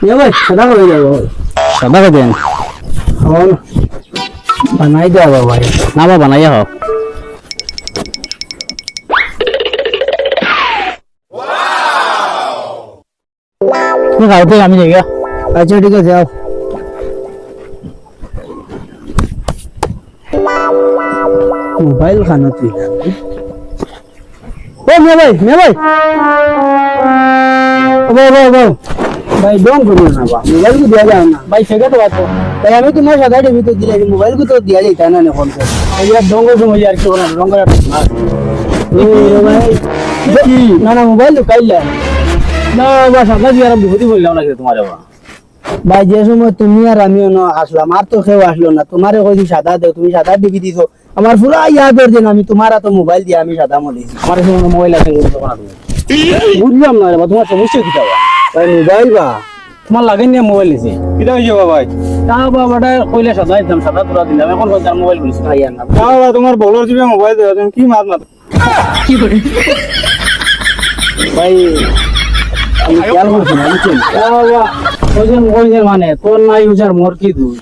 এ ভাই সাদা করে যাব সাদা করে দেন এখন বানাই দেওয়া ভাই না বা বানাইয়া হোক তুমি খাওয়াতে আমি যাই গা আচ্ছা ঠিক আছে যাও মোবাইল খানো তুই ও মে ভাই মে ভাই ও ভাই ভাই ভাই যে সময় তুমি আর আমিও না আসলাম আর তো কেউ আসলো না। তোমারে কইছি সাদা দেও তুমি সাদা দিবি দিছো। আমার পুরা ইয়া বের দিন আমি তোমার তো মোবাইল দিয়ে আমি সাদা মলিছি আমার সময় মোবাইল আছে বুঝলাম না তোমার সমস্যা কি ভাই মোবাইল বা? তোমার লাগে না মোবাইল নিছে কিটা হইছে বাবা? তা বাবাটা কইলে সাদা দিতাম সাদা তোরা দিলাম। এখন কই তার মোবাইল বলিস ভাই না বাবা তোমার বলর জিবে মোবাইল দেওয়া তুমি কি মাত মাত? ভাই আমি খেয়াল করছি না বুঝছেন বাবা ওজন কইছে মানে তোর নাই ইউজার মোর কি দোষ?